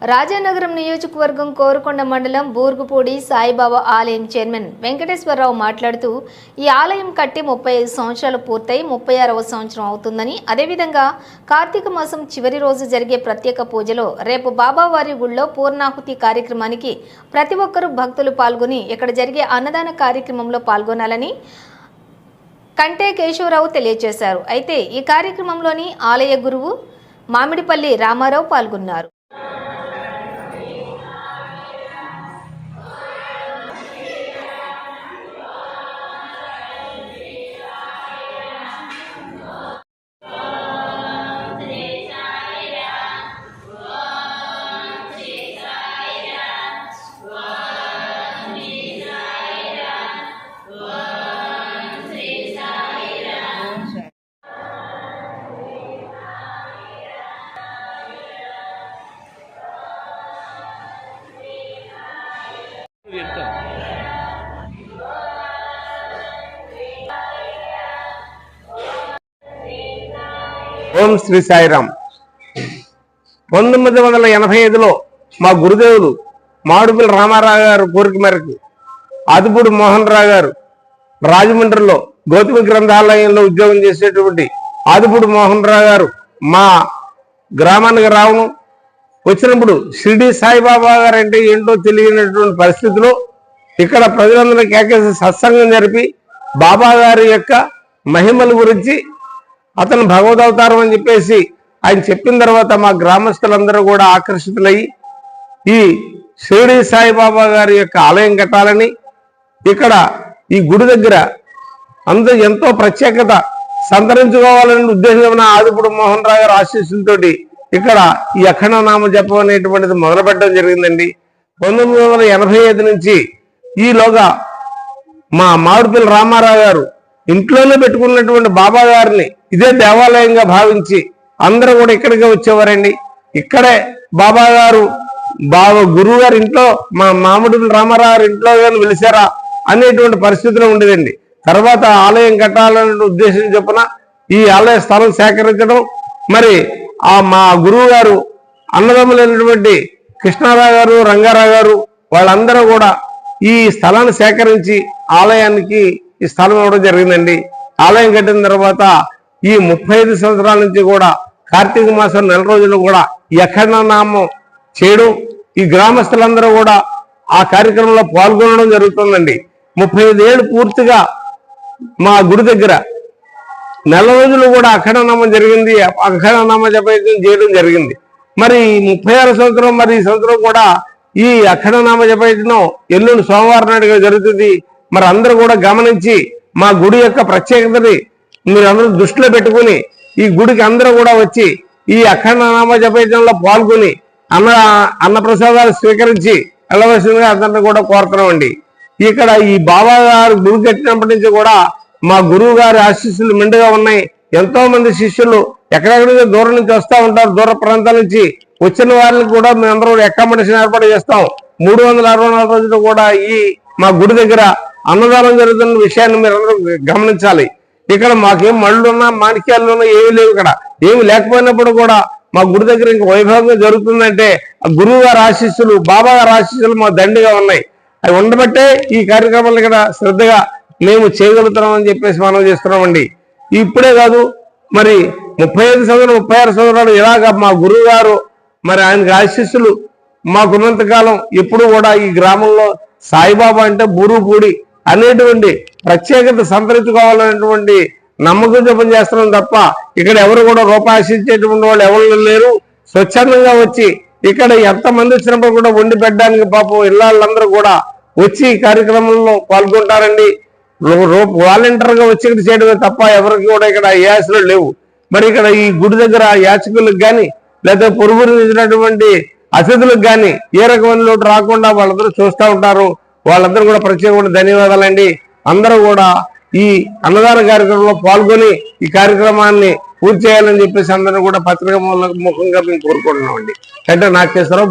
రాజానగరం నియోజకవర్గం కోరుకొండ మండలం బూర్గుపూడి సాయిబాబా ఆలయం చైర్మన్ వెంకటేశ్వరరావు మాట్లాడుతూ ఈ ఆలయం కట్టి ముప్పై ఐదు సంవత్సరాలు పూర్తయి ముప్పై ఆరవ సంవత్సరం అవుతుందని అదేవిధంగా కార్తీక మాసం చివరి రోజు జరిగే ప్రత్యేక పూజలో రేపు బాబావారి గుళ్ళో పూర్ణాహుతి కార్యక్రమానికి ప్రతి ఒక్కరూ భక్తులు పాల్గొని ఇక్కడ జరిగే అన్నదాన కార్యక్రమంలో పాల్గొనాలని కంటే కేశవరావు తెలియజేశారు. అయితే ఈ కార్యక్రమంలోని ఆలయ గురువు మామిడిపల్లి రామారావు పాల్గొన్నారు. ఓం శ్రీ సాయిరామ్. పంతొమ్మిది వందల ఎనభై ఐదులో మా గురుదేవులు మాడుపల్లి రామారావు గారు కోరిక మేరకు ఆదిపూడి మోహన్ రావు గారు రాజమండ్రిలో గౌతమి గ్రంథాలయంలో ఉద్యోగం చేసేటువంటి ఆదిపూడి మోహన్ రావు గారు మా గ్రామానికి రావడం వచ్చినప్పుడు షిరిడి సాయిబాబా గారు అంటే ఏంటో తెలియనటువంటి పరిస్థితిలో ఇక్కడ ప్రజలందరూ కేకేసి సత్సంగం జరిపి బాబా గారి యొక్క మహిమల గురించి అతను భగవదవతారం అని చెప్పేసి ఆయన చెప్పిన తర్వాత మా గ్రామస్తులందరూ కూడా ఆకర్షితులయ్యి ఈ షిరిడి సాయిబాబా గారి యొక్క ఆలయం కట్టాలని ఇక్కడ ఈ గుడి దగ్గర అంత ఎంతో ప్రత్యేకత సంతరించుకోవాలనే ఉద్దేశం ఆదిపుడు మోహన్ రావు గారు ఆశీస్సులతోటి ఇక్కడ ఈ అఖండ నామ జపం అనేటువంటిది మొదలుపెట్టడం జరిగిందండి. పంతొమ్మిది వందల ఎనభై ఐదు నుంచి ఈలోగా మా మామిడిపల్లి రామారావు గారు ఇంట్లోనే పెట్టుకున్నటువంటి బాబా గారిని ఇదే దేవాలయంగా భావించి అందరూ కూడా ఇక్కడికే వచ్చేవారండి. ఇక్కడే బాబా గారు బాబా గురువు గారి ఇంట్లో మా మామిడి రామారావు గారి ఇంట్లో కానీ వెలిసారా అనేటువంటి పరిస్థితిలో ఉండేదండి. తర్వాత ఆలయం కట్టాలనే ఉద్దేశం చొప్పున ఈ ఆలయ స్థలం సేకరించడం మరి ఆ మా గురువు గారు అన్నదమ్ములైనటువంటి కృష్ణారావు గారు రంగారావు గారు వాళ్ళందరూ కూడా ఈ స్థలాన్ని సేకరించి ఆలయానికి ఈ స్థలం ఇవ్వడం జరిగిందండి. ఆలయం కట్టిన తర్వాత ఈ ముప్పై ఐదు సంవత్సరాల నుంచి కూడా కార్తీక మాసం నెల రోజులు కూడా ఎక్కడ నామం చేయడం ఈ గ్రామస్తులందరూ కూడా ఆ కార్యక్రమంలో పాల్గొనడం జరుగుతుందండి. ముప్పై ఐదు ఏళ్ళు పూర్తిగా మా గుడి దగ్గర నెల రోజులు కూడా అఖండనామం జరిగింది. అఖండనామ జపయజ్ఞం చేయడం జరిగింది. మరి ముప్పై ఆరు సంవత్సరం మరి ఈ సంవత్సరం కూడా ఈ అఖండనామ జపయజ్ఞం ఎల్లుండి సోమవారం నాడుగా జరుగుతుంది. మరి అందరూ కూడా గమనించి మా గుడి యొక్క ప్రత్యేకతని మీరు అందరూ దృష్టిలో పెట్టుకుని ఈ గుడికి అందరూ కూడా వచ్చి ఈ అఖండనామ జపయజ్ఞంలో పాల్గొని అన్న అన్నప్రసాదాలు స్వీకరించి వెళ్ళవలసిందిగా అందరిని కూడా కోరుతున్నామండి. ఇక్కడ ఈ బాబా గారు గుడి కట్టినప్పటి నుంచి కూడా మా గురువు గారి ఆశీస్సులు మెండుగా ఉన్నాయి. ఎంతో మంది శిష్యులు ఎక్కడెక్కడ దూరం నుంచి వస్తూ ఉంటారు. దూర ప్రాంతాల నుంచి వచ్చిన వారిని కూడా మేమందరం అకామిడేషన్ ఏర్పాటు చేస్తాం. మూడు వందల అరవై నాలుగు రోజులు కూడా ఈ మా గుడి దగ్గర అన్నదానం జరుగుతున్న విషయాన్ని మీరు గమనించాలి. ఇక్కడ మాకేం మళ్ళున్నా మాణిక్యాలు ఉన్నా ఏమీ లేవు ఇక్కడ. ఏమి లేకపోయినప్పుడు కూడా మా గుడి దగ్గర ఇంకా వైభవంగా జరుగుతుందంటే ఆ గురువు గారి ఆశీస్సులు బాబా గారి ఆశీస్సులు మా దండిగా ఉన్నాయి. అవి ఉండబట్టే ఈ కార్యక్రమాలు ఇక్కడ శ్రద్ధగా మేము చేయగలుగుతున్నాం అని చెప్పేసి మనం చేస్తున్నామండి. ఇప్పుడే కాదు మరి ముప్పై ఐదు సంవత్సరాలు ముప్పై ఆరు సంవత్సరాలు ఇలాగ మా గురువు గారు మరి ఆయనకి ఆశీస్సులు మాకున్నంతకాలం ఎప్పుడు కూడా ఈ గ్రామంలో సాయిబాబా అంటే బూరుపూడి అనేటువంటి ప్రత్యేకత సంతరించుకోవాలనేటువంటి నమ్మకం జపం చేస్తున్నాం తప్ప ఇక్కడ ఎవరు కూడా రూపాయి ఆశించేటువంటి వాళ్ళు ఎవరు లేరు. స్వచ్ఛందంగా వచ్చి ఇక్కడ ఎంతమంది వచ్చినప్పుడు కూడా వండి పెట్టడానికి పాపం ఇళ్ళందరూ కూడా వచ్చి ఈ కార్యక్రమంలో పాల్గొంటారండి. వాలంటీర్గా వచ్చి ఇక్కడ చేయడమే తప్ప ఎవరికి కూడా ఇక్కడ యాసలు లేవు. మరి ఇక్కడ ఈ గుడి దగ్గర యాచకులకు కానీ లేదా పొరుగురు ఇచ్చినటువంటి అతిథులకు కానీ ఏ రకమైన లోటు రాకుండా వాళ్ళందరూ చూస్తూ ఉంటారు. వాళ్ళందరూ కూడా ప్రత్యేకమైన ధన్యవాదాలండి. అందరూ కూడా ఈ అన్నదాన కార్యక్రమంలో పాల్గొని ఈ కార్యక్రమాన్ని పూర్తి చేయాలని చెప్పేసి అందరూ కూడా పత్రిక ముఖంగా మేము కోరుకుంటున్నామండి. అంటే నాకేశ్వరరావు